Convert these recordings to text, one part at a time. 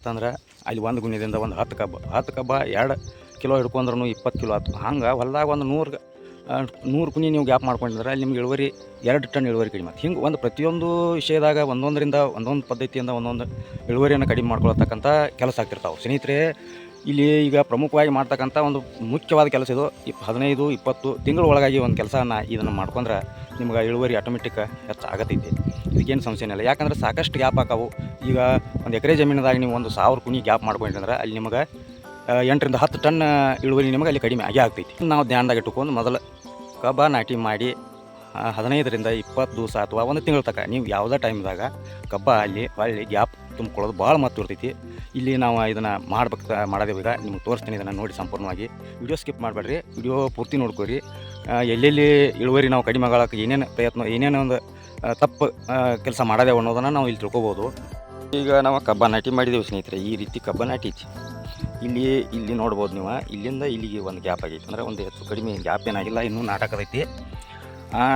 ಅಂತಂದ್ರೆ ಅಲ್ಲಿ ಒಂದು ಗುಣ್ಯದಿಂದ ಒಂದು ಹತ್ತು ಕಬ್ಬ ಹತ್ತು ಕಬ್ಬ ಎರಡು ಕಿಲೋ ಹಿಡ್ಕೊಂಡ್ರೂ ಇಪ್ಪತ್ತು ಕಿಲೋ ಆಯ್ತು ಹಂಗೆ ಹೊಲ್ದಾಗ ಒಂದು ನೂರು ನೂರು ಕುನಿ ನೀವು ಗ್ಯಾಪ್ ಮಾಡ್ಕೊಂಡಿದ್ರೆ ಅಲ್ಲಿ ನಿಮ್ಗೆ ಇಳುವರಿ ಎರಡು ಟನ್ ಇಳುವರಿ ಕಡಿಮೆ ಆಯ್ತು ಹಿಂಗೆ ಒಂದು ಪ್ರತಿಯೊಂದು ವಿಷಯದಾಗ ಒಂದೊಂದರಿಂದ ಒಂದೊಂದು ಪದ್ಧತಿಯಿಂದ ಒಂದೊಂದು ಇಳುವರಿಯನ್ನು ಕಡಿಮೆ ಮಾಡ್ಕೊಳತಕ್ಕಂಥ ಕೆಲಸ ಆಗ್ತಿರ್ತಾವೆ. ಸ್ನೇಹಿತರೆ ಇಲ್ಲಿ ಈಗ ಪ್ರಮುಖವಾಗಿ ಮಾಡ್ತಕ್ಕಂಥ ಒಂದು ಮುಖ್ಯವಾದ ಕೆಲಸ ಇದು. ಇಪ್ ಹದಿನೈದು, ಇಪ್ಪತ್ತು ತಿಂಗಳ ಒಳಗಾಗಿ ಒಂದು ಕೆಲಸನ ಇದನ್ನು ಮಾಡ್ಕೊಂಡ್ರೆ ನಿಮ್ಗೆ ಇಳುವರಿ ಆಟೋಮೆಟಿಕ್ ಹೆಚ್ಚು ಆಗತೈತಿ ಇದಕ್ಕೇನು ಸಮಸ್ಯೆ ಇಲ್ಲ ಯಾಕಂದ್ರೆ ಸಾಕಷ್ಟು ಗ್ಯಾಪ್ ಹಾಕಾವು ಈಗ ಒಂದು ಎಕರೆ ಜಮೀನದಾಗ ನೀವು ಒಂದು ಸಾವಿರ ಕುಣಿ ಗ್ಯಾಪ್ ಮಾಡ್ಕೊಂಡ್ರೆ ಅಲ್ಲಿ ನಿಮಗೆ ಎಂಟರಿಂದ ಹತ್ತು ಟನ್ ಇಳುವರಿ ನಿಮಗೆ ಅಲ್ಲಿ ಕಡಿಮೆ ಆಗೇ ಆಗ್ತೈತಿ. ನಾವು ಧ್ಯಾನದಾಗ ಇಟ್ಟುಕೊಂಡು ಮೊದಲು ಕಬ್ಬ ನಾಟಿ ಮಾಡಿ ಹದಿನೈದರಿಂದ ಇಪ್ಪತ್ತು ದಿವಸ ಅಥವಾ ಒಂದು ತಿಂಗಳ ತನಕ ನೀವು ಯಾವುದೇ ಟೈಮ್ದಾಗ ಕಬ್ಬ ಅಲ್ಲಿ ಹೊಳ್ಳಿ ಗ್ಯಾಪ್ ತುಂಬ್ಕೊಳ್ಳೋದು ಭಾಳ ಮಹತ್ವ ಇರ್ತೈತಿ. ಇಲ್ಲಿ ನಾವು ಇದನ್ನು ಮಾಡ್ಬೇಕು ಮಾಡೋದೇವು ಈಗ ನಿಮ್ಗೆ ತೋರಿಸ್ತೀನಿ ಇದನ್ನು ನೋಡಿ ಸಂಪೂರ್ಣವಾಗಿ. ವಿಡಿಯೋ ಸ್ಕಿಪ್ ಮಾಡಬೇಡ್ರಿ. ವಿಡಿಯೋ ಪೂರ್ತಿ ನೋಡ್ಕೊರಿ ಎಲ್ಲೆಲ್ಲಿ ಇಳುವರಿ ನಾವು ಕಡಿಮೆ ಆಗೋಕ್ಕೆ ಏನೇನು ಪ್ರಯತ್ನ, ಏನೇನೋ ಒಂದು ತಪ್ಪು ಕೆಲಸ ಮಾಡೋದೇವು ಅನ್ನೋದನ್ನು ನಾವು ಇಲ್ಲಿ ತಿಳ್ಕೊಬೋದು. ಈಗ ನಾವು ಕಬ್ಬ ನಾಟಿ ಮಾಡಿದೆವು ಸ್ನೇಹಿತರೆ, ಈ ರೀತಿ ಕಬ್ಬ ನಾಟಿ ಇಲ್ಲಿ ಇಲ್ಲಿ ನೋಡ್ಬೋದು ನೀವು. ಇಲ್ಲಿಂದ ಇಲ್ಲಿಗೆ ಒಂದು ಗ್ಯಾಪ್ ಆಗೈತೆ. ಅಂದ್ರೆ ಒಂದು ಹೆಚ್ಚು ಕಡಿಮೆ ಗ್ಯಾಪ್ ಏನಾಗಿಲ್ಲ, ಇನ್ನೂ ನಾಟಕದೈತಿ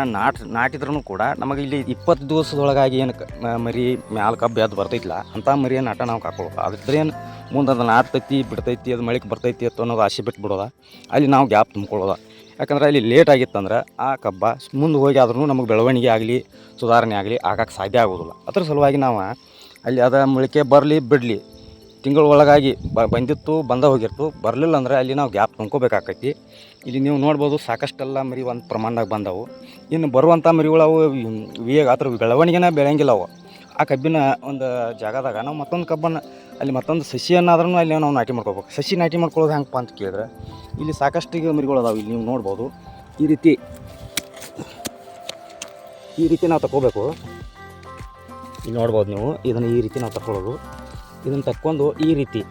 ನಾಟ್ ನಾಟಿದ್ರೂ ಕೂಡ ನಮಗೆ ಇಲ್ಲಿ ಇಪ್ಪತ್ತು ದಿವಸದೊಳಗಾಗಿ ಏನು ಮರಿ ಮ್ಯಾಲ ಕಬ್ಬು ಅದು ಬರ್ತೈತಿಲ್ಲ ಅಂಥ ಮರಿಯ ನಾಟ ನಾವು ಕಾಕೊಳ್ಳೋದು ಅದ್ರೇನು ಮುಂದೆ ಅದು ನಾಟ್ತೈತಿ, ಬಿಡ್ತೈತಿ, ಅದು ಮಳಿಕೆ ಬರ್ತೈತಿ ಅಂತ ಅನ್ನೋದು ಆಸೆ ಬಿಟ್ಟು ಅಲ್ಲಿ ನಾವು ಗ್ಯಾಪ್ ತುಂಬ್ಕೊಳ್ಳೋದ. ಯಾಕಂದ್ರೆ ಅಲ್ಲಿ ಲೇಟ್ ಆಗಿತ್ತಂದ್ರೆ ಆ ಕಬ್ಬ ಮುಂದೆ ಹೋಗಿ ಆದ್ರೂ ನಮಗೆ ಬೆಳವಣಿಗೆ ಆಗಲಿ, ಸುಧಾರಣೆ ಆಗಲಿ ಆಗಕ್ಕೆ ಸಾಧ್ಯ ಆಗೋದಿಲ್ಲ. ಅದ್ರ ಸಲುವಾಗಿ ನಾವು ಅಲ್ಲಿ ಅದ ಮೊಳಕೆ ಬರಲಿ, ಬಿಡಲಿ ತಿಂಗಳೊಳಗಾಗಿ ಬಂದಿತ್ತು, ಬಂದ ಹೋಗಿರ್ತು, ಬರಲಿಲ್ಲ ಅಂದ್ರೆ ಅಲ್ಲಿ ನಾವು ಗ್ಯಾಪ್ ತುಂಬ್ಕೋಬೇಕಾಕೈತಿ. ಇಲ್ಲಿ ನೀವು ನೋಡ್ಬೋದು ಸಾಕಷ್ಟೆಲ್ಲ ಮರಿ ಒಂದು ಪ್ರಮಾಣದಾಗ ಬಂದವು. ಇನ್ನು ಬರುವಂಥ ಮರಿಗಳು ಅವು ವೇಗ ಅದ್ರ ಬೆಳವಣಿಗೆನ ಬೆಳೆಯಂಗಿಲ್ಲ ಅವು. ಆ ಕಬ್ಬಿನ ಒಂದು ಜಾಗದಾಗ ನಾವು ಮತ್ತೊಂದು ಕಬ್ಬನ್ನು, ಅಲ್ಲಿ ಮತ್ತೊಂದು ಸಸಿಯನ್ನಾದ್ರೂ ಅಲ್ಲಿ ನಾವು ನಾಟಿ ಮಾಡ್ಕೋಬೇಕು. ಸಸಿ ನಾಟಿ ಮಾಡ್ಕೊಳ್ಳೋದು ಹೆಂಗಪ್ಪ ಅಂತ ಕೇಳಿದ್ರೆ ಇಲ್ಲಿ ಸಾಕಷ್ಟು ಮರಿಗಳು ಅದಾವೆ ಇಲ್ಲಿ ನೀವು ನೋಡ್ಬೋದು. ಈ ರೀತಿ ಈ ರೀತಿ ನಾವು ತಗೋಬೇಕು ಇಲ್ಲಿ ನೋಡ್ಬೋದು ನೀವು, ಇದನ್ನು ಈ ರೀತಿ ನಾವು ತಗೊಳ್ಳೋದು ಇದನ್ನು ತಕ್ಕೊಂಡು ಈ ರೀತಿ,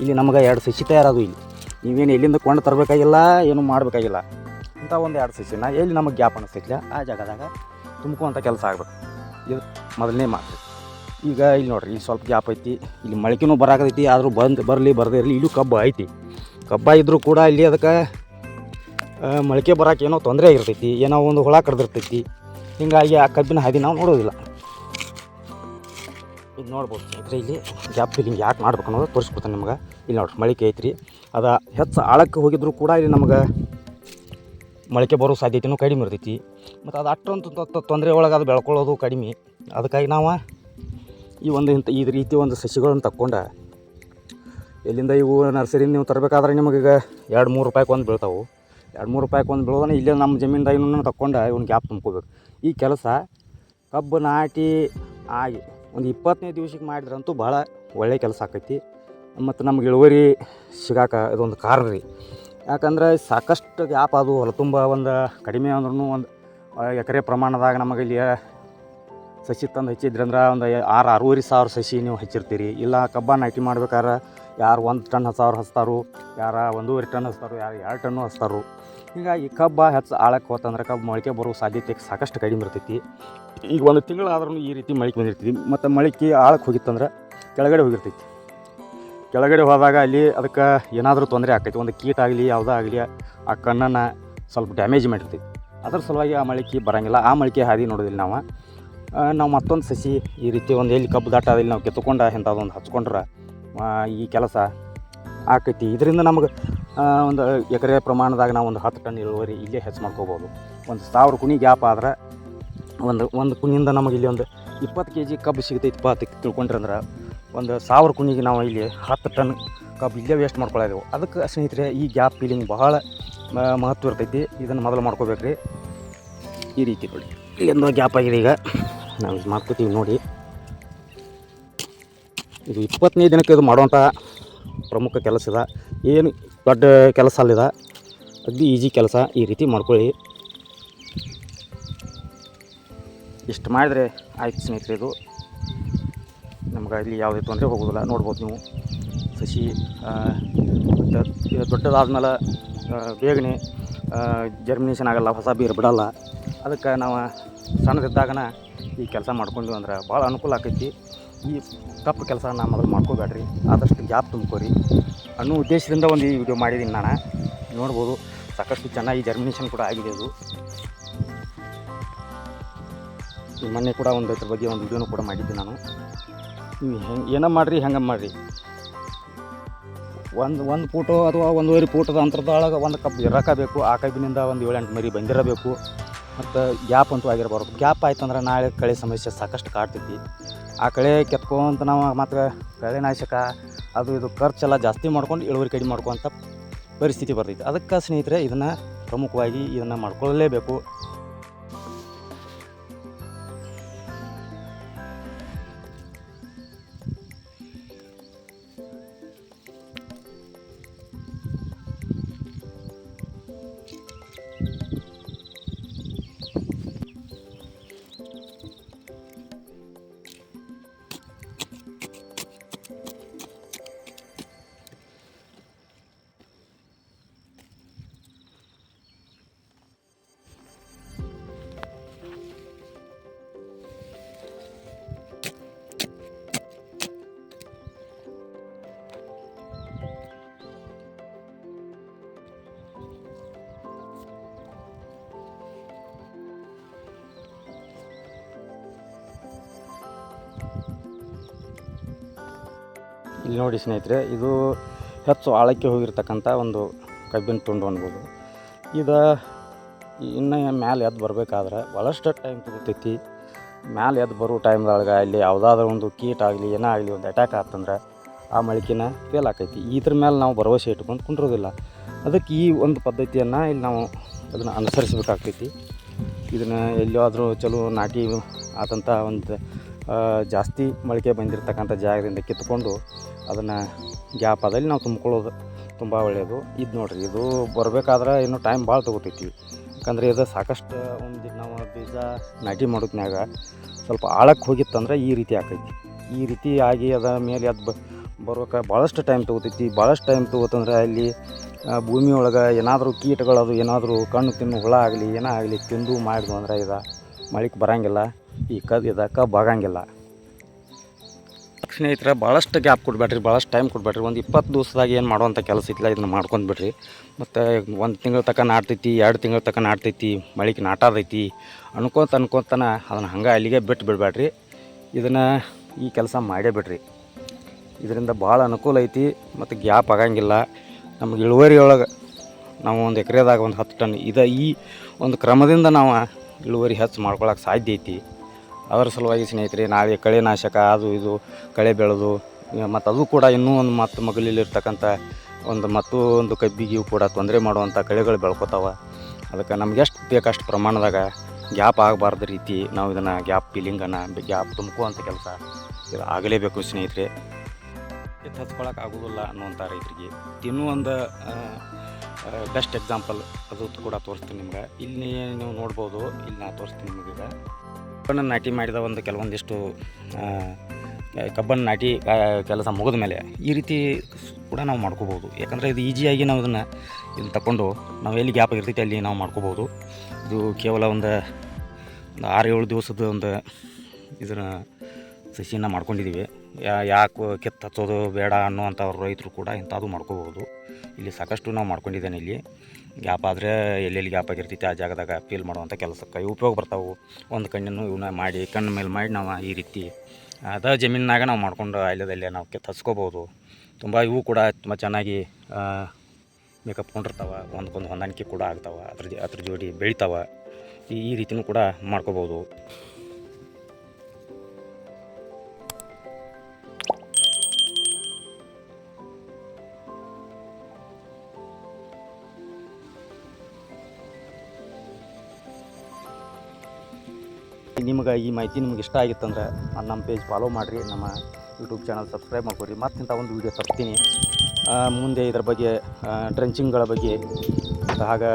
ಇಲ್ಲಿ ನಮಗೆ ಎರಡು ಸಸಿ ತಯಾರಾದವು ಇಲ್ಲಿ. ನೀವೇನು ಎಲ್ಲಿಂದ ಕೊಂಡು ತರಬೇಕಾಗಿಲ್ಲ, ಏನು ಮಾಡಬೇಕಾಗಿಲ್ಲ. ಇಂಥ ಒಂದು ಎರಡು ಸಸಿನ ಎಲ್ಲಿ ನಮಗೆ ಗ್ಯಾಪ್ ಅನಿಸ್ತೈತಿಲ್ಲ ಆ ಜಾಗದಾಗ ತುಂಬ್ಕೊಂಥ ಕೆಲಸ ಆಗ್ಬೇಕು. ಇದು ಮೊದಲನೇ ಮಾತು. ಈಗ ಇಲ್ಲಿ ನೋಡ್ರಿ, ಇಲ್ಲಿ ಸ್ವಲ್ಪ ಗ್ಯಾಪ್ ಐತಿ, ಇಲ್ಲಿ ಮೊಳಕೆನೂ ಬರಾಕತೈತಿ ಆದರೂ ಬಂದು ಬರಲಿ, ಬರದೇ ಇರಲಿ, ಇಲ್ಲೂ ಕಬ್ಬು ಐತಿ. ಕಬ್ಬ ಇದ್ದರೂ ಕೂಡ ಇಲ್ಲಿ ಅದಕ್ಕೆ ಮೊಳಕೆ ಬರೋಕೆ ಏನೋ ತೊಂದರೆ ಆಗಿರ್ತೈತಿ, ಏನೋ ಒಂದು ಹುಳ ಕಡ್ದಿರ್ತೈತಿ. ಹೀಗಾಗಿ ಆ ಕಬ್ಬಿನ ಹಾದಿ ನಾವು ನೋಡೋದಿಲ್ಲ. ಇದು ನೋಡ್ಬೋದು ಸ್ನೇಹಿತರೆ, ಇಲ್ಲಿ ಗ್ಯಾಪ್ ಫಿಲ್ಲಿಂಗ್ ಯಾಕೆ ಮಾಡ್ಬೇಕು ಅನ್ನೋದು ತೋರಿಸ್ಕೊಡ್ತಾನೆ ನಿಮ್ಗೆ. ಇಲ್ಲಿ ನೋಡ್ರಿ, ಮಳಿಕೆ ಐತ್ರಿ. ಅದು ಹೆಚ್ಚು ಆಳಕ್ಕೆ ಹೋಗಿದ್ರು ಕೂಡ ಇಲ್ಲಿ ನಮಗೆ ಮೊಳಕೆ ಬರೋ ಸಾಧ್ಯತೆಯೂ ಕಡಿಮೆ ಇರ್ತೈತಿ. ಮತ್ತು ಅದು ಅಷ್ಟೊಂದು ತೊಂದರೆ ಒಳಗೆ ಅದು ಬೆಳ್ಕೊಳ್ಳೋದು ಕಡಿಮೆ. ಅದಕ್ಕಾಗಿ ನಾವು ಈ ಒಂದು ಇಂಥ ಈ ರೀತಿ ಒಂದು ಸಸಿಗಳನ್ನು ತಕ್ಕೊಂಡು ಎಲ್ಲಿಂದ ಇವು ನರ್ಸರಿ ನೀವು ತರಬೇಕಾದ್ರೆ ನಿಮಗೆ ಈಗ ಎರಡು ಮೂರು ರೂಪಾಯಿಗೆ ಒಂದು ಬೀಳ್ತಾವೆ. ಎರಡು ಮೂರು ರೂಪಾಯಿಗೆ ಒಂದು ಬೀಳೋದನ್ನ ಇಲ್ಲೇ ನಮ್ಮ ಜಮೀನ್ದಾಗಿನೂ ತಕ್ಕೊಂಡು ಇವ್ನ ಗ್ಯಾಪ್ ತುಂಬ್ಕೋಬೇಕು. ಈ ಕೆಲಸ ಕಬ್ಬು ನಾಟಿ ಆಗಿ ಒಂದು ಇಪ್ಪತ್ತನೇ ದಿವ್ಸಕ್ಕೆ ಮಾಡಿದ್ರಂತೂ ಭಾಳ ಒಳ್ಳೆಯ ಕೆಲಸ ಆಕೈತಿ. ಮತ್ತು ನಮ್ಗೆ ಇಳುವರಿ ಸಿಗಾಕ ಇದೊಂದು ಕಾರಣ ರೀ. ಯಾಕಂದ್ರೆ ಸಾಕಷ್ಟು ಗ್ಯಾಪ್ ಅದು ಹೊಲ ತುಂಬ ಒಂದು ಕಡಿಮೆ ಅಂದ್ರೂ ಒಂದು ಎಕರೆ ಪ್ರಮಾಣದಾಗ ನಮಗೆ ಇಲ್ಲಿ ಸಸಿ ತಂದು ಹಚ್ಚಿದ್ರಿ ಅಂದ್ರೆ ಒಂದು ಆರು ಆರೂವರೆ ಸಾವಿರ ಸಸಿ ನೀವು ಹಚ್ಚಿರ್ತೀರಿ. ಇಲ್ಲ ಕಬ್ಬ ನಾಟಿ ಮಾಡ್ಬೇಕಾದ್ರೆ ಯಾರು ಒಂದು ಟನ್ ಸಾವಿರ ಹಚ್ತಾರು, ಯಾರು ಒಂದೂವರೆ ಟನ್ ಹಚ್ತಾರು, ಯಾರು ಎರಡು ಟನ್ನು ಹಚ್ತಾರು. ಹೀಗಾಗಿ ಕಬ್ಬ ಹೆಚ್ಚು ಆಳಕ್ಕೆ ಹೋತಂದ್ರೆ ಕಬ್ಬು ಮೊಳಕೆ ಬರುವ ಸಾಧ್ಯತೆ ಸಾಕಷ್ಟು ಕಡಿಮೆ ಇರ್ತೈತಿ. ಈಗ ಒಂದು ತಿಂಗಳಾದ್ರೂ ಈ ರೀತಿ ಮೊಳಕೆ ಬಂದಿರ್ತೀವಿ ಮತ್ತು ಮೊಳಕೆ ಆಳಕ್ಕೆ ಹೋಗಿತ್ತಂದ್ರೆ ಕೆಳಗಡೆ ಹೋಗಿರ್ತೈತಿ. ಕೆಳಗಡೆ ಹೋದಾಗ ಅಲ್ಲಿ ಅದಕ್ಕೆ ಏನಾದರೂ ತೊಂದರೆ ಆಕೈತಿ ಒಂದು ಕೀಟ ಆಗಲಿ, ಯಾವುದೇ ಆಗಲಿ, ಆ ಕಣ್ಣನ್ನು ಸ್ವಲ್ಪ ಡ್ಯಾಮೇಜ್ ಮಾಡಿರ್ತೈತಿ ಅದ್ರ ಸಲುವಾಗಿ ಆ ಮಳಿಕೆ ಬರೋಂಗಿಲ್ಲ. ಆ ಮಳಿಕೆ ಹಾದಿ ನೋಡೋದಿಲ್ಲ ನಾವು. ನಾವು ಮತ್ತೊಂದು ಸಸಿ ಈ ರೀತಿ ಒಂದು ಎಲ್ಲಿ ಕಬ್ಬು ದಾಟ ಅದಲ್ಲಿ, ನಾವು ಕೆತ್ತುಕೊಂಡು ಇಂಥದ್ದೊಂದು ಹಚ್ಕೊಂಡ್ರೆ ಈ ಕೆಲಸ ಆಕೈತಿ ಇದರಿಂದ ನಮಗೆ ಒಂದು ಎಕರೆ ಪ್ರಮಾಣದಾಗ ನಾವು ಒಂದು ಹತ್ತು ಟನ್ ಇಳುವರಿ ಇಲ್ಲೇ ಹೆಚ್ಚು ಮಾಡ್ಕೋಬೋದು. ಒಂದು ಸಾವಿರ ಕುಣಿ ಗ್ಯಾಪ್ ಆದ್ರೆ ಒಂದು ಒಂದು ಕುಣಿಯಿಂದ ನಮಗೆ ಇಲ್ಲಿ ಒಂದು ಇಪ್ಪತ್ತು ಕೆ ಜಿ ಕಬ್ಬು ಸಿಗುತ್ತೆ ಅಂತ ತಿಳ್ಕೊಂಡ್ರೆ ಅಂದ್ರೆ ಒಂದು ಸಾವಿರ ಕುಣಿಗೆ ನಾವು ಇಲ್ಲಿ ಹತ್ತು ಟನ್ ಕಬ್ಬು ಇಲ್ಲೇ ವೇಸ್ಟ್ ಮಾಡ್ಕೊಳ್ಳೋದೆವು ಅದಕ್ಕೆ ಸ್ನೇಹಿತರೆ, ಈ ಗ್ಯಾಪ್ ಫೀಲಿಂಗ್ ಬಹಳ ಮಹತ್ವ ಇರ್ತೈತಿ. ಇದನ್ನು ಮೊದಲು ಮಾಡ್ಕೋಬೇಕ್ರಿ. ಈ ರೀತಿ ನೋಡಿ. ಇಲ್ಲಿಂದ ಗ್ಯಾಪ್ ಆಗಿದೆ ಈಗ. ನಾವು ಇದು ಮಾಡ್ಕೋತೀವಿ ನೋಡಿ. ಇದು ಇಪ್ಪತ್ತನೇ ದಿನಕ್ಕೆ ಇದು ಮಾಡುವಂಥ ಪ್ರಮುಖ ಕೆಲಸ ಇದೆ. ಏನು ದೊಡ್ಡ ಕೆಲಸ ಅಲ್ಲಿದೆ ಅಗ್ದಿ ಈಜಿ ಕೆಲಸ. ಈ ರೀತಿ ಮಾಡ್ಕೊಳ್ಳಿ. ಇಷ್ಟು ಮಾಡಿದ್ರೆ ಆಯ್ತು ಸ್ನೇಹಿತರೆ ಇದು. ನಮ್ಗೆ ಇಲ್ಲಿ ಯಾವುದೇ ತೊಂದರೆ ಹೋಗೋದಿಲ್ಲ. ನೋಡ್ಬೋದು ನೀವು. ಸಸಿ ಮತ್ತು ದೊಡ್ಡದಾದ್ಮೇಲೆ ಬೇಗನೆ ಜರ್ಮಿನೇಷನ್ ಆಗಲ್ಲ, ಹೊಸ ಬೀರು ಬಿಡಲ್ಲ. ಅದಕ್ಕೆ ನಾವು ಸಣ್ಣದಿದ್ದಾಗನ ಈ ಕೆಲಸ ಮಾಡ್ಕೊಂಡ್ವಿ ಅಂದ್ರೆ ಭಾಳ ಅನುಕೂಲ ಆಕೈತಿ. ಈ ತಪ್ಪು ಕೆಲಸ ನಾವು ಮೊದಲು ಮಾಡ್ಕೋಬೇಡ್ರಿ. ಆದಷ್ಟು ಗ್ಯಾಪ್ ತುಂಬ್ಕೋರಿ. ಅನ್ನೋ ಉದ್ದೇಶದಿಂದ ಒಂದು ಈ ವಿಡಿಯೋ ಮಾಡಿದ್ದೀನಿ ನಾನು. ನೋಡ್ಬೋದು. ಸಾಕಷ್ಟು ಚೆನ್ನಾಗಿ ಜರ್ಮಿನೇಷನ್ ಕೂಡ ಆಗಿದೆ ಅದು. ಮೊನ್ನೆ ಕೂಡ ಒಂದು ಇದ್ರ ಬಗ್ಗೆ ಒಂದು ವಿಡಿಯೋನು ಕೂಡ ಮಾಡಿದ್ದೆ ನಾನು. ನೀವು ಹೆಂಗೆ ಏನೋ ಮಾಡಿರಿ, ಹೆಂಗೆ ಮಾಡಿರಿ. ಒಂದು ಒಂದು ಫೋಟೋ ಅಥವಾ ಒಂದೂವರೆ ಫೂಟದ ಅಂತರದೊಳಗೆ ಒಂದು ಕಬ್ಬು ಇರಕಬೇಕು ಆ ಕಬ್ಬಿನಿಂದ ಒಂದು ಏಳು ಎಂಟು ಮರಿ ಬಂದಿರಬೇಕು. ಮತ್ತು ಗ್ಯಾಪ್ ಅಂತೂ ಆಗಿರಬಾರ್ದು. ಗ್ಯಾಪ್ ಆಯ್ತಂದ್ರೆ ನಾಳೆ ಕಳೆ ಸಮಸ್ಯೆ ಸಾಕಷ್ಟು ಕಾಡ್ತೈತಿ. ಆ ಕಳೆ ಕೆತ್ಕೊಂತ ನಾವು ಮತ್ತು ಕಳೆನಾಶಕ ಅದು ಇದು ಖರ್ಚೆಲ್ಲ ಜಾಸ್ತಿ ಮಾಡ್ಕೊಂಡು ಇಳುವರಿ ಕಡಿಮೆ ಮಾಡ್ಕೊಂತ ಪರಿಸ್ಥಿತಿ ಬರ್ತೈತಿ ಅದಕ್ಕೆ ಸ್ನೇಹಿತರೆ, ಇದನ್ನು ಪ್ರಮುಖವಾಗಿ ಇದನ್ನು ಮಾಡ್ಕೊಳ್ಳಲೇಬೇಕು ಇಲ್ಲಿ ನೋಡಿ ಸ್ನೇಹಿತರೆ, ಇದು ಹೆಚ್ಚು ಆಳಕ್ಕೆ ಹೋಗಿರ್ತಕ್ಕಂಥ ಒಂದು ಕಬ್ಬಿನ ತುಂಡು ಅನ್ಬೋದು. ಇದು ಇನ್ನು ಮ್ಯಾಲೆ ಎದ್ದು ಬರಬೇಕಾದ್ರೆ ಭಾಳಷ್ಟು ಟೈಮ್ ತಗೋತೈತಿ. ಮ್ಯಾಲೆ ಎದ್ದು ಬರೋ ಟೈಮ್ದೊಳಗೆ ಇಲ್ಲಿ ಯಾವುದಾದ್ರೂ ಒಂದು ಕೀಟ ಆಗಲಿ, ಏನೇ ಆಗಲಿ ಒಂದು ಅಟ್ಯಾಕ್ ಆತಂದ್ರೆ ಆ ಮಳಿಕೆನ ಫೇಲ್ ಆಕೈತಿ. ಇದ್ರ ಮೇಲೆ ನಾವು ಭರವಸೆ ಇಟ್ಕೊಂಡು ಕುಂಡ್ರೋದಿಲ್ಲ. ಅದಕ್ಕೆ ಈ ಒಂದು ಪದ್ಧತಿಯನ್ನು ಇಲ್ಲಿ ನಾವು ಅದನ್ನು ಅನುಸರಿಸಬೇಕಾಗ್ತೈತಿ. ಇದನ್ನು ಎಲ್ಲಿಯಾದರೂ ಚಲೋ ನಾಟಿ ಆದಂಥ ಒಂದು ಜಾಸ್ತಿ ಮೊಳಕೆ ಬಂದಿರತಕ್ಕಂಥ ಜಾಗದಿಂದ ಕಿತ್ಕೊಂಡು ಅದನ್ನು ಗ್ಯಾಪ್ ಅದಲ್ಲಿ ನಾವು ತುಂಬ್ಕೊಳ್ಳೋದು. ತುಂಬ ಒಳ್ಳೆಯದು ಇದು ನೋಡಿರಿ, ಇದು ಬರಬೇಕಾದ್ರೆ ಇನ್ನೂ ಟೈಮ್ ಭಾಳ ತೊಗೋತೈತಿ. ಯಾಕಂದರೆ ಇದು ಸಾಕಷ್ಟು ಒಂದು ನಾವು ಬೀಜ ನಾಟಿ ಮಾಡೋದ್ನಾಗ ಸ್ವಲ್ಪ ಆಳಕ್ಕೆ ಹೋಗಿತ್ತಂದ್ರೆ ಈ ರೀತಿ ಆಕೈತಿ. ಈ ರೀತಿ ಆಗಿ ಅದ ಮೇಲೆ ಅದು ಬರ್ಬೇಕಾದ್ರೆ ಭಾಳಷ್ಟು ಟೈಮ್ ತೊಗೋತೈತಿ. ಭಾಳಷ್ಟು ಟೈಮ್ ತೊಗೋತಂದ್ರೆ ಅಲ್ಲಿ ಭೂಮಿ ಒಳಗೆ ಏನಾದರೂ ಅದು ಏನಾದರೂ ಕಣ್ಣು ತಿನ್ನು ಹುಳ ಆಗಲಿ ಏನೋ ಆಗಲಿ ತಿಂದು ಮಾಡಿದ್ವು ಅಂದ್ರೆ ಇದು ಮಳಿಗೆ ಬರಂಗಿಲ್ಲ. ಈ ಕದ್ದು ಇದು ಕಬ್ಬು ಆಗಂಗಿಲ್ಲ. ಸ್ನೇಹಿತರೆ ಭಾಳಷ್ಟು ಗ್ಯಾಪ್ ಕೊಡಬೇಡ್ರಿ, ಭಾಳಷ್ಟು ಟೈಮ್ ಕೊಡಬೇಡ್ರಿ. ಒಂದು ಇಪ್ಪತ್ತು ದಿವಸದಾಗ ಏನು ಮಾಡುವಂಥ ಕೆಲಸ ಇಲ್ಲ ಇದನ್ನ ಮಾಡ್ಕೊಂಡು ಬಿಡ್ರಿ ಮತ್ತು ಒಂದು ತಿಂಗಳ ತನಕ ನಾಟ್ತೈತಿ, ಎರಡು ತಿಂಗಳ ತನಕ ನಾಡ್ತೈತಿ ಮಳಿಗೆ ನಾಟಾದೈತಿ, ಅನ್ಕೊಂತ ಅನ್ಕೊಂತನ ಅದನ್ನು ಹಂಗೆ ಅಲ್ಲಿಗೆ ಬಿಟ್ಟು ಬಿಡಬೇಡ್ರಿ. ಇದನ್ನು ಈ ಕೆಲಸ ಮಾಡೇ ಬಿಡ್ರಿ. ಇದರಿಂದ ಭಾಳ ಅನುಕೂಲ ಐತಿ ಮತ್ತು ಗ್ಯಾಪ್ ಆಗಂಗಿಲ್ಲ. ನಮಗೆ ಇಳುವರಿ ಒಳಗೆ ನಾವು ಒಂದು ಎಕರೆದಾಗ ಒಂದು ಹತ್ತು ಟನ್ ಇದು ಈ ಒಂದು ಕ್ರಮದಿಂದ ನಾವು ಇಳುವರಿ ಹೆಚ್ಚು ಮಾಡ್ಕೊಳಕ್ಕೆ ಸಾಧ್ಯ ಐತಿ. ಅದರ ಸಲುವಾಗಿ ಸ್ನೇಹಿತರೆ, ನಾವೇ ಕಳೆನಾಶಕ ಅದು ಇದು, ಕಳೆ ಬೆಳೆದು, ಮತ್ತು ಅದು ಕೂಡ ಇನ್ನೂ ಒಂದು ಮತ್ತು ಮಗಲಿಲಿರ್ತಕ್ಕಂಥ ಒಂದು ಮತ್ತು ಒಂದು ಕಬ್ಬಿಗೆ ಕೂಡ ತೊಂದರೆ ಮಾಡುವಂಥ ಕಳೆಗಳು ಬೆಳ್ಕೊತಾವೆ. ಅದಕ್ಕೆ ನಮ್ಗೆ ಎಷ್ಟು ಬೇಕಷ್ಟು ಪ್ರಮಾಣದಾಗ ಗ್ಯಾಪ್ ಆಗಬಾರ್ದ ರೀತಿ ನಾವು ಇದನ್ನು ಗ್ಯಾಪ್ ಫೀಲಿಂಗನ್ನು ಗ್ಯಾಪ್ ತುಂಬ್ಕೋವಂಥ ಕೆಲಸ ಇದು ಆಗಲೇಬೇಕು ಸ್ನೇಹಿತರೆ. ಹಚ್ಕೊಳಕ್ಕೆ ಆಗೋದಿಲ್ಲ ಅನ್ನುವಂಥ ರೈತರಿಗೆ. ಇನ್ನೂ ಒಂದು ಬೆಸ್ಟ್ ಎಕ್ಸಾಂಪಲ್ ಅದು ಕೂಡ ತೋರಿಸ್ತೀನಿ ನಿಮ್ಗೆ. ಇಲ್ಲಿ ನೀವು ನೋಡ್ಬೋದು, ಇಲ್ಲಿ ನಾ ತೋರಿಸ್ತೀನಿ ನಿಮಗೆ ಈಗ. ಕಬ್ಬನ್ನು ನಾಟಿ ಮಾಡಿದ ಒಂದು ಕೆಲವೊಂದಿಷ್ಟು ಕಬ್ಬನ್ನು ನಾಟಿ ಕೆಲಸ ಮುಗಿದ ಮೇಲೆ ಈ ರೀತಿ ಕೂಡ ನಾವು ಮಾಡ್ಕೋಬೋದು. ಯಾಕಂದರೆ ಇದು ಈಜಿಯಾಗಿ ನಾವು ಅದನ್ನು ಇದನ್ನು ತಗೊಂಡು ನಾವು ಎಲ್ಲಿ ಗ್ಯಾಪ್ ಇರ್ತೈತೆ ಅಲ್ಲಿ ನಾವು ಮಾಡ್ಕೋಬೋದು. ಇದು ಕೇವಲ ಒಂದು ಆರು ಏಳು ದಿವಸದ ಒಂದು ಇದನ್ನು ಸಸಿಯನ್ನು ಮಾಡ್ಕೊಂಡಿದ್ದೀವಿ ಯಾಕೆ ಕಿತ್ತು ಹಚ್ಚೋದು ಬೇಡ ಅನ್ನುವಂಥ ರೈತರು ಕೂಡ ಇಂಥದ್ದು ಮಾಡ್ಕೋಬೋದು ಇಲ್ಲಿ ಸಾಕಷ್ಟು ನಾವು ಮಾಡ್ಕೊಂಡಿದ್ದೇನೆ ಇಲ್ಲಿ. ಗ್ಯಾಪ್ ಆದರೆ ಎಲ್ಲೆಲ್ಲಿ ಗ್ಯಾಪ್ ಆಗಿರ್ತೈತಿ ಆ ಜಾಗದಾಗ ಫೀಲ್ ಮಾಡುವಂಥ ಕೆಲಸಕ್ಕೆ ಇವು ಉಪಯೋಗ ಬರ್ತಾವೆ. ಒಂದು ಕಣ್ಣನ್ನು ಇವನ್ನ ಮಾಡಿ, ಕಣ್ಣು ಮೇಲೆ ಮಾಡಿ ನಾವು ಈ ರೀತಿ ಅದ ಜಮೀನಾಗ ನಾವು ಮಾಡ್ಕೊಂಡು ಅಲ್ಲದಲ್ಲೇ ನಾವು ಕಿತ್ತು ಹಚ್ಕೋಬೋದು ತುಂಬ ಇವು ಕೂಡ ತುಂಬ ಚೆನ್ನಾಗಿ ಮೇಕಪ್ ಕೊಂಡಿರ್ತಾವೆ. ಒಂದಕ್ಕೊಂದು ಹೊಂದಾಣಿಕೆ ಕೂಡ ಆಗ್ತಾವೆ. ಅದ್ರ ಅದ್ರ ಜೋಡಿ ಬೆಳಿತಾವೆ. ಈ ರೀತಿಯೂ ಕೂಡ ಮಾಡ್ಕೋಬೋದು ನಿಮ್ಗೆ ಈ ಮಾಹಿತಿ ನಿಮ್ಗೆ ಇಷ್ಟ ಆಗಿತ್ತಂದ್ರೆ ನಮ್ಮ ಪೇಜ್ ಫಾಲೋ ಮಾಡಿರಿ, ನಮ್ಮ ಯೂಟ್ಯೂಬ್ ಚಾನಲ್ ಸಬ್ಸ್ಕ್ರೈಬ್ ಮಾಡ್ಕೊರಿ ಇಂಥ ಒಂದು ವೀಡಿಯೋ ತರ್ತೀನಿ. ಮುಂದೆ ಇದರ ಬಗ್ಗೆ ಡ್ರೆಂಚಿಂಗ್ಗಳ ಬಗ್ಗೆ ಹಾಗೆ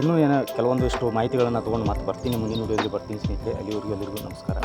ಇನ್ನೂ ಏನೋ ಕೆಲವೊಂದಿಷ್ಟು ಮಾಹಿತಿಗಳನ್ನು ತೊಗೊಂಡು ಮತ್ತೆ ಬರ್ತೀನಿ, ಮುಂದಿನ ವೀಡಿಯೋದಲ್ಲಿ ಬರ್ತೀನಿ ಸ್ನೇಹಿತರೆ. ಅಲ್ಲಿವರೆಗೂ ಎಲ್ಲರಿಗೂ ನಮಸ್ಕಾರ.